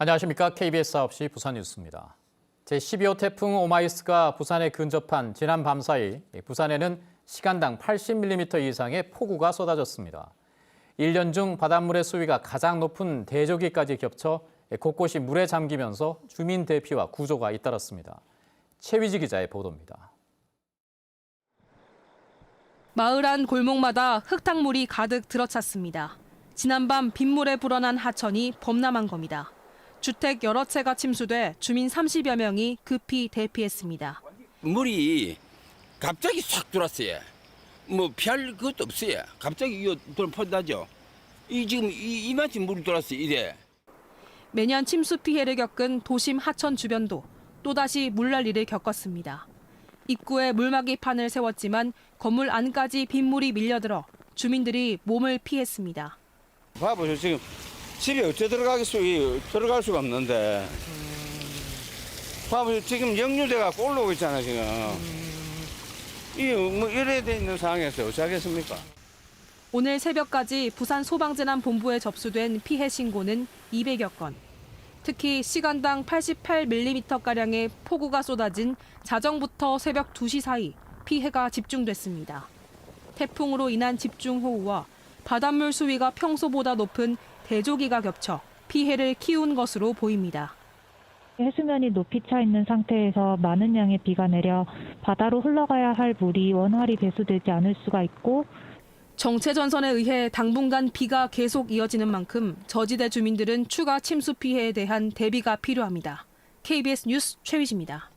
안녕하십니까. KBS 9시 부산 뉴스입니다. 제12호 태풍 오마이스가 부산에 근접한 지난 밤 사이 부산에는 시간당 80mm 이상의 폭우가 쏟아졌습니다. 1년 중 바닷물의 수위가 가장 높은 대저기까지 겹쳐 곳곳이 물에 잠기면서 주민 대피와 구조가 잇따랐습니다. 최위지 기자의 보도입니다. 마을 안 골목마다 흙탕물이 가득 들어찼습니다. 지난밤 빗물에 불어난 하천이 범람한 겁니다. 주택 여러 채가 침수돼 주민 30여 명이 급히 대피했습니다. 물이 갑자기 싹 들어왔어요. 뭐 피할 것도 없어요. 갑자기 이거 돌퍼다죠. 이 지금 이, 이만큼 물이 들어왔어요. 이래. 매년 침수 피해를 겪은 도심 하천 주변도 또다시 물날 일을 겪었습니다. 입구에 물막이 판을 세웠지만 건물 안까지 빗물이 밀려들어 주민들이 몸을 피했습니다. 봐보세요. 지금 집에 어째 들어가겠어? 이 들어갈 수가 없는데. 봐보세요. 지금 역류대가 올라오고 있잖아 지금. 이뭐 이래 돼 있는 상황에서 어찌 하겠습니까? 오늘 새벽까지 부산 소방재난본부에 접수된 피해 신고는 200여 건. 특히 시간당 88mm가량의 폭우가 쏟아진 자정부터 새벽 2시 사이 피해가 집중됐습니다. 태풍으로 인한 집중호우와 바닷물 수위가 평소보다 높은 대조기가 겹쳐 피해를 키운 것으로 보입니다. 해수면이 높이 차 있는 상태에서 많은 양의 비가 내려 바다로 흘러가야 할 물이 원활히 배수되지 않을 수가 있고 정체 전선에 의해 당분간 비가 계속 이어지는 만큼 저지대 주민들은 추가 침수 피해에 대한 대비가 필요합니다. KBS 뉴스 최위지입니다.